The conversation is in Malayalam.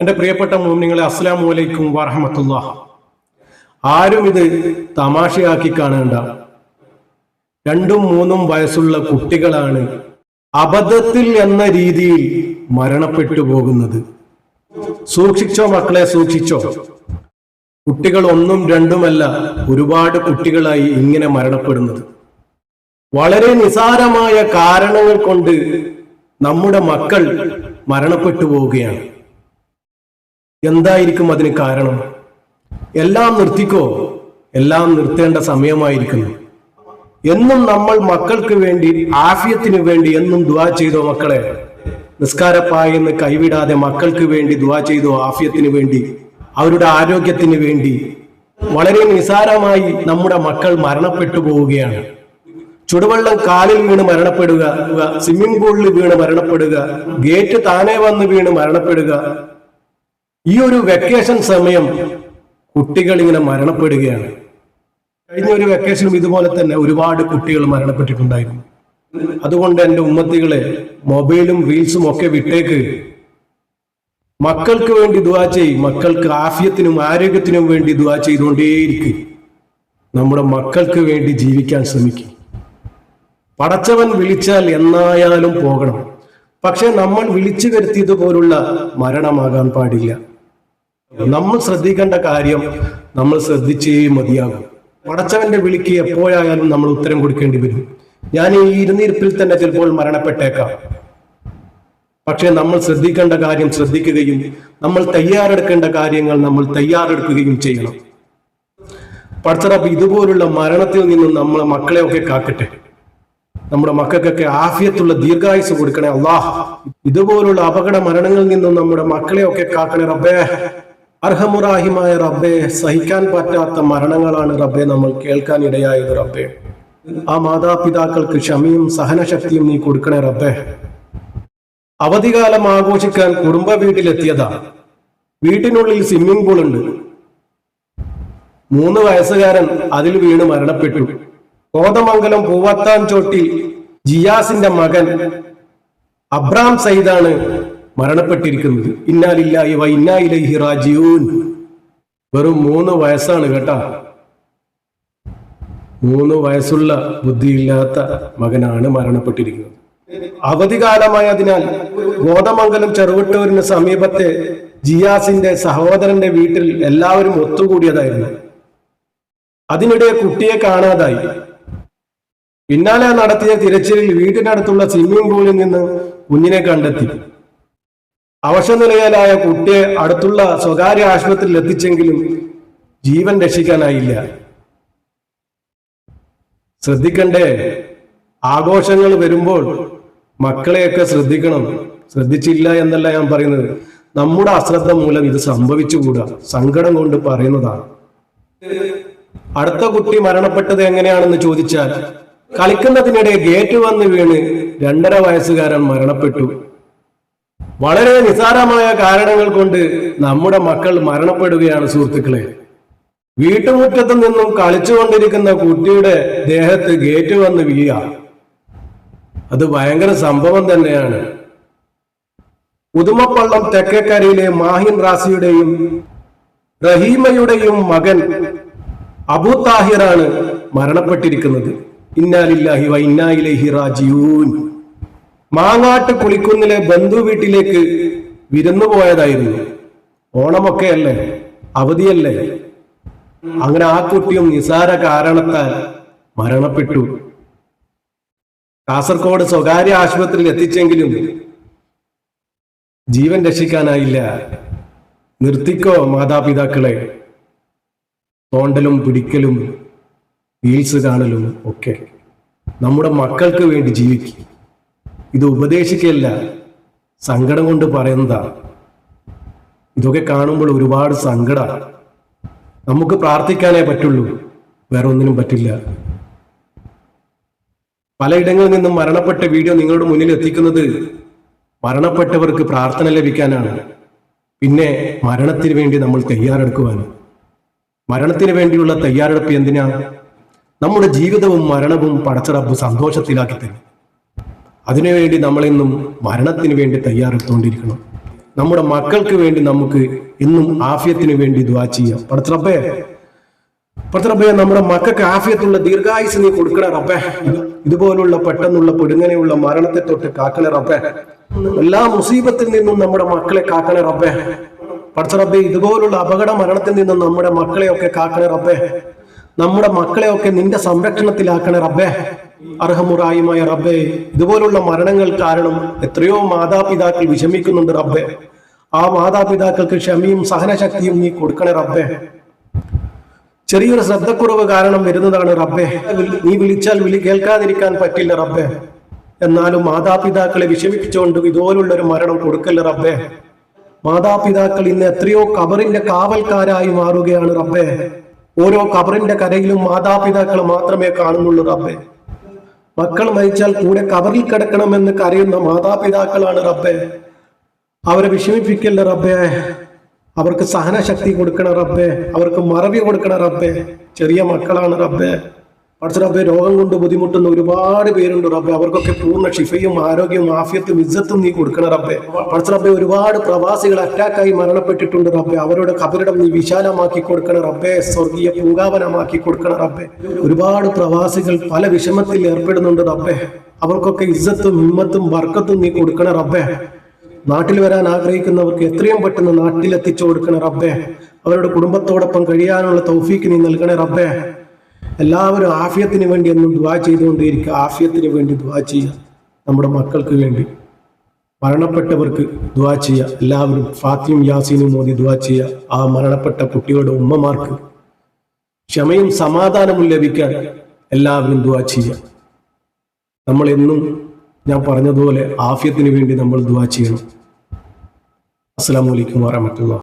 എന്റെ പ്രിയപ്പെട്ട മോമിനിങ്ങളെ അസ്സാം വലൈക്കും വറഹമത്തുള്ള ആരും ഇത് തമാശയാക്കി കാണേണ്ട. രണ്ടും മൂന്നും വയസ്സുള്ള കുട്ടികളാണ് അബദ്ധത്തിൽ എന്ന രീതിയിൽ മരണപ്പെട്ടു പോകുന്നത്. സൂക്ഷിച്ചോ മക്കളെ സൂക്ഷിച്ചോ? കുട്ടികൾ ഒന്നും രണ്ടുമല്ല ഒരുപാട് കുട്ടികളായി ഇങ്ങനെ മരണപ്പെടുന്നത്. വളരെ നിസാരമായ കാരണങ്ങൾ കൊണ്ട് നമ്മുടെ മക്കൾ മരണപ്പെട്ടു പോവുകയാണ്. എന്തായിരിക്കും അതിന് കാരണം? എല്ലാം നിർത്തിക്കോ? എല്ലാം നിർത്തേണ്ട സമയമായിരിക്കുന്നു. എന്നും നമ്മൾ മക്കൾക്ക് വേണ്ടി ആഫിയത്തിന് വേണ്ടി എന്നും ദുവാ ചെയ്തോ മക്കളെ? നിസ്കാരപ്പായെന്ന് കൈവിടാതെ മക്കൾക്ക് വേണ്ടി ദുവാ ചെയ്തോ ആഫിയത്തിന് വേണ്ടി? അവരുടെ ആരോഗ്യത്തിന് വേണ്ടി? വളരെ നിസാരമായി നമ്മുടെ മക്കൾ മരണപ്പെട്ടു പോവുകയാണ്. ചുടുവെള്ളം കാലിൽ വീണ് മരണപ്പെടുക സ്വിമ്മിംഗ് പൂളിൽ വീണ് മരണപ്പെടുക ഗേറ്റ് താനെ വന്ന് വീണ് മരണപ്പെടുക ഈ ഒരു വെക്കേഷൻ സമയം കുട്ടികൾ ഇങ്ങനെ മരണപ്പെടുകയാണ്. കഴിഞ്ഞ ഒരു വെക്കേഷനും ഇതുപോലെ തന്നെ ഒരുപാട് കുട്ടികൾ മരണപ്പെട്ടിട്ടുണ്ടായിരുന്നു. അതുകൊണ്ട് എന്റെ ഉമ്മത്തികളെ മൊബൈലും റീൽസും ഒക്കെ വിട്ടേക്ക്. മക്കൾക്ക് വേണ്ടി ദുവാ ചെയ് മക്കൾക്ക് ആഫ്യത്തിനും ആരോഗ്യത്തിനും വേണ്ടി ദുവാ ചെയ്തുകൊണ്ടേയിരിക്കും. നമ്മുടെ മക്കൾക്ക് വേണ്ടി ജീവിക്കാൻ ശ്രമിക്കും. പടച്ചവൻ വിളിച്ചാൽ എന്നായാലും പോകണം. പക്ഷെ നമ്മൾ വിളിച്ചു വരുത്തിയതുപോലുള്ള മരണമാകാൻ പാടില്ല. നമ്മൾ ശ്രദ്ധിക്കേണ്ട കാര്യം നമ്മൾ ശ്രദ്ധിച്ചേ മതിയാകും പടച്ചവന്റെ വിളിക്ക് എപ്പോഴായാലും നമ്മൾ ഉത്തരം കൊടുക്കേണ്ടി വരും. ഞാൻ ഈ ഇരുന്നിരിപ്പിൽ തന്നെ ചിലപ്പോൾ മരണപ്പെട്ടേക്കാം. പക്ഷെ നമ്മൾ ശ്രദ്ധിക്കേണ്ട കാര്യം ശ്രദ്ധിക്കുകയും നമ്മൾ തയ്യാറെടുക്കേണ്ട കാര്യങ്ങൾ നമ്മൾ തയ്യാറെടുക്കുകയും ചെയ്യണം. പടച്ചറപ്പ് ഇതുപോലുള്ള മരണത്തിൽ നിന്നും നമ്മളെ മക്കളെയൊക്കെ കാക്കട്ടെ. നമ്മുടെ മക്കൾക്കൊക്കെ ആഫിയത്തുള്ള ദീർഘായുസ് കൊടുക്കണേ അള്ളാഹ്. ഇതുപോലുള്ള അപകട മരണങ്ങളിൽ നിന്നും നമ്മുടെ മക്കളെയൊക്കെ കാക്കണേ റബ്ബേ. അർഹമുറാഹിമായ റബ്ബെ സഹിക്കാൻ പറ്റാത്ത മരണങ്ങളാണ് റബ്ബെ നമ്മൾ കേൾക്കാൻ ഇടയായത് റബ്ബെ. ആ മാതാപിതാക്കൾക്ക് ക്ഷമയും സഹനശക്തിയും നീ കൊടുക്കണേ റബ്ബെ. അവധികാലം ആഘോഷിക്കാൻ കുടുംബ വീട്ടിലെത്തിയതാ. വീട്ടിനുള്ളിൽ സ്വിമ്മിംഗ് പൂൾ ഉണ്ട്. മൂന്ന് വയസ്സുകാരൻ അതിൽ വീണ് മരണപ്പെട്ടു. കോതമംഗലം പൂവത്താൻ ചോട്ടിൽ ജിയാസിന്റെ മകൻ അബ്രാം സയ്യിദാണ് മരണപ്പെട്ടിരിക്കുന്നത്. ഇന്നാലില്ലായി വ ഇന്നായിലൈഹി റാജിഊൻ. വെറും മൂന്ന് വയസ്സാണ് കേട്ടാ. മൂന്ന് വയസ്സുള്ള ബുദ്ധിയില്ലാത്ത മകനാണ് മരണപ്പെട്ടിരിക്കുന്നത്. അവധികാലമായതിനാൽ ഗോതമംഗലം ചെറുവട്ടൂരിന് സമീപത്തെ ജിയാസിന്റെ സഹോദരന്റെ വീട്ടിൽ എല്ലാവരും ഒത്തുകൂടിയതായിരുന്നു. അതിനിടെ കുട്ടിയെ കാണാതായി. പിന്നാലെ നടത്തിയ തിരച്ചിലിൽ വീട്ടിനടുത്തുള്ള സ്വിമ്മിംഗ് പൂളിൽ നിന്ന് കുഞ്ഞിനെ കണ്ടെത്തി. അവശനിലയിലായ കുട്ടിയെ അടുത്തുള്ള സ്വകാര്യ ആശുപത്രിയിൽ എത്തിച്ചെങ്കിലും ജീവൻ രക്ഷിക്കാനായില്ല. ശ്രദ്ധിക്കണ്ടേ ആഘോഷങ്ങൾ വരുമ്പോൾ മക്കളെയൊക്കെ ശ്രദ്ധിക്കണം. ശ്രദ്ധിച്ചില്ല എന്നല്ല ഞാൻ പറയുന്നത്. നമ്മുടെ അശ്രദ്ധ മൂലം ഇത് സംഭവിച്ചുകൂടാ. സങ്കടം കൊണ്ട് പറയുന്നതാണ്. അടുത്ത കുട്ടി മരണപ്പെട്ടത് എങ്ങനെയാണെന്ന് ചോദിച്ചാൽ കളിക്കുന്നതിനിടെ ഗേറ്റ് വന്ന് വീണ് രണ്ടര വയസ്സുകാരൻ മരണപ്പെട്ടു. വളരെ നിസാരമായ കാരണങ്ങൾ കൊണ്ട് നമ്മുടെ മക്കൾ മരണപ്പെടുകയാണ് സുഹൃത്തുക്കളെ. വീട്ടുമുറ്റത്തു നിന്നും കളിച്ചുകൊണ്ടിരിക്കുന്ന കുട്ടിയുടെ ദേഹത്ത് ഗേറ്റ് വന്ന് വീഴ. അത് ഭയങ്കര സംഭവം തന്നെയാണ്. ഉദുമപ്പള്ളം തെക്കേക്കരയിലെ മാഹിൻ റാസിയുടെയും റഹീമയുടെയും മകൻ അബു താഹിറാണ് മരണപ്പെട്ടിരിക്കുന്നത്. ഇന്നാലില്ലാഹി വ ഇന്നാ ഇലൈഹി റാജിയൂൻ മാങ്ങാട്ട് കുളിക്കുന്നിലെ ബന്ധു വീട്ടിലേക്ക് വിരുന്നു പോയതായിരുന്നു. ഓണമൊക്കെ അല്ലേ അവധിയല്ലേ? അങ്ങനെ ആ കുട്ടിയും നിസാര കാരണത്താൽ മരണപ്പെട്ടു. കാസർഗോഡ് സ്വകാര്യ ആശുപത്രിയിൽ എത്തിച്ചെങ്കിലും ജീവൻ രക്ഷിക്കാനായില്ല. നിർത്തിക്കോ മാതാപിതാക്കളെ? തോണ്ടലും പിടിക്കലും റീൽസ് കാണലും ഒക്കെ. നമ്മുടെ മക്കൾക്ക് വേണ്ടി ജീവിക്കും. ഇത് ഉപദേശിക്കല്ല സങ്കടം കൊണ്ട് പറയുന്നതാ ഇതൊക്കെ കാണുമ്പോൾ ഒരുപാട് സങ്കട. നമുക്ക് പ്രാർത്ഥിക്കാനേ പറ്റുള്ളൂ. വേറെ ഒന്നിനും പറ്റില്ല. പലയിടങ്ങളിൽ നിന്നും മരണപ്പെട്ട വീഡിയോ നിങ്ങളുടെ മുന്നിൽ എത്തിക്കുന്നത് മരണപ്പെട്ടവർക്ക് പ്രാർത്ഥന ലഭിക്കാനാണ്. പിന്നെ മരണത്തിന് വേണ്ടി നമ്മൾ തയ്യാറെടുക്കുവാനും. മരണത്തിന് വേണ്ടിയുള്ള തയ്യാറെടുപ്പ് എന്തിനാ? നമ്മുടെ ജീവിതവും മരണവും പടച്ചടപ്പ് സന്തോഷത്തിലാക്കി തരും. അതിനുവേണ്ടി നമ്മളെന്നും മരണത്തിന് വേണ്ടി തയ്യാറെടുത്തുകൊണ്ടിരിക്കണം. നമ്മുടെ മക്കൾക്ക് വേണ്ടി നമുക്ക് എന്നും ആഫിയത്തിന് വേണ്ടി ദ്വാ ചെയ്യാം. പടത്രപ്പേ പടത്രപ്പേ നമ്മുടെ മക്കൾക്ക് ആഫിയത്തുള്ള ദീർഘായുസ് നീ കൊടുക്കണേ റബ്ബേ. ഇതുപോലുള്ള പെട്ടെന്നുള്ള പൊടുങ്ങനെയുള്ള മരണത്തെ തൊട്ട് കാക്കണേ റബ്ബേ. എല്ലാ മുസീബത്തിൽ നിന്നും നമ്മുടെ മക്കളെ കാക്കണേ റബ്ബേ. പടച്ച ഇതുപോലുള്ള അപകട മരണത്തിൽ നിന്നും നമ്മുടെ മക്കളെയൊക്കെ കാക്കണേ റബ്ബേ. നമ്മുടെ മക്കളെയൊക്കെ നിന്റെ സംരക്ഷണത്തിലാക്കണേ റബ്ബേ. അർഹമുറായുമായ റബ്ബേ ഇതുപോലുള്ള മരണങ്ങൾ കാരണം എത്രയോ മാതാപിതാക്കൾ വിഷമിക്കുന്നുണ്ട് റബ്ബേ. ആ മാതാപിതാക്കൾക്ക് ക്ഷമയും സഹനശക്തിയും നീ കൊടുക്കണേ റബ്ബേ. ചെറിയൊരു ശ്രദ്ധക്കുറവ് കാരണം വരുന്നതാണ് റബ്ബേ. നീ വിളിച്ചാൽ വിളി കേൾക്കാതിരിക്കാൻ പറ്റില്ല റബ്ബേ. എന്നാലും മാതാപിതാക്കളെ വിഷമിപ്പിച്ചുകൊണ്ട് ഇതുപോലുള്ള ഒരു മരണം കൊടുക്കല്ല റബ്ബേ. മാതാപിതാക്കൾ ഇന്ന് എത്രയോ കബറിന്റെ കാവൽക്കാരായി മാറുകയാണ് റബ്ബേ. ഓരോ കബറിന്റെ കരയിലും മാതാപിതാക്കൾ മാത്രമേ കാണുന്നുള്ളൂ റബ്ബെ. മക്കൾ മരിച്ചാൽ കൂടെ കബറിൽ കിടക്കണമെന്ന് കരയുന്ന മാതാപിതാക്കളാണ് റബ്ബെ. അവരെ വിഷമിപ്പിക്കല്ല റബ്ബെ. അവർക്ക് സഹനശക്തി കൊടുക്കണ റബ്ബെ. അവർക്ക് മറവി കൊടുക്കണ റബ്ബെ. ചെറിയ മക്കളാണ് റബ്ബേ. പഠിച്ച റബ്ബേ രോഗം കൊണ്ട് ബുദ്ധിമുട്ടുന്ന ഒരുപാട് പേരുണ്ട് റബ്ബെ. അവർക്കൊക്കെ പൂർണ ഷിഫയും ആരോഗ്യവും ആഫ്യത്തും ഇജ്ജത്തും നീ കൊടുക്കണ റബ്ബെ. പഠിച്ച റബ്ബേ ഒരുപാട് പ്രവാസികൾ അറ്റാക്കായി മരണപ്പെട്ടിട്ടുണ്ട് റബ്ബെ. അവരുടെ കബരിടം നീ വിശാലമാക്കി കൊടുക്കണ റബ്ബെ. സ്വർഗീയ പൂങ്കാവനമാക്കി കൊടുക്കണ റബ്ബെ. ഒരുപാട് പ്രവാസികൾ പല വിഷമത്തിൽ ഏർപ്പെടുന്നുണ്ട് റബ്ബെ. അവർക്കൊക്കെ ഇജ്ജത്തും ഹിമ്മത്തും വർക്കത്തും നീ കൊടുക്കണ റബ്ബെ. നാട്ടിൽ വരാൻ ആഗ്രഹിക്കുന്നവർക്ക് എത്രയും പെട്ടെന്ന് നാട്ടിലെത്തിച്ചു കൊടുക്കണ റബ്ബെ. അവരുടെ കുടുംബത്തോടൊപ്പം കഴിയാനുള്ള തൗഫീക്ക് നീ നൽകണേ റബ്ബേ. എല്ലാവരും ആഫിയത്തിന് വേണ്ടി എന്നും ദുവാ ചെയ്തുകൊണ്ടേയിരിക്കുക. ആഫിയത്തിന് വേണ്ടി ദുവാ ചെയ്യുക. നമ്മുടെ മക്കൾക്ക് വേണ്ടി. മരണപ്പെട്ടവർക്ക് ദുവാ ചെയ്യുക. എല്ലാവരും ഫാത്തിയും യാസീനും മോദി ദുവാ ചെയ്യുക. ആ മരണപ്പെട്ട കുട്ടികളുടെ ഉമ്മമാർക്ക് ക്ഷമയും സമാധാനവും ലഭിക്കാൻ എല്ലാവരും ദുവാ ചെയ്യുക. നമ്മൾ എന്നും ഞാൻ പറഞ്ഞതുപോലെ ആഫിയത്തിന് വേണ്ടി നമ്മൾ ദുവാ ചെയ്യണം. അസ്സാം വലൈക്കും വാറഹമത്തുള്ള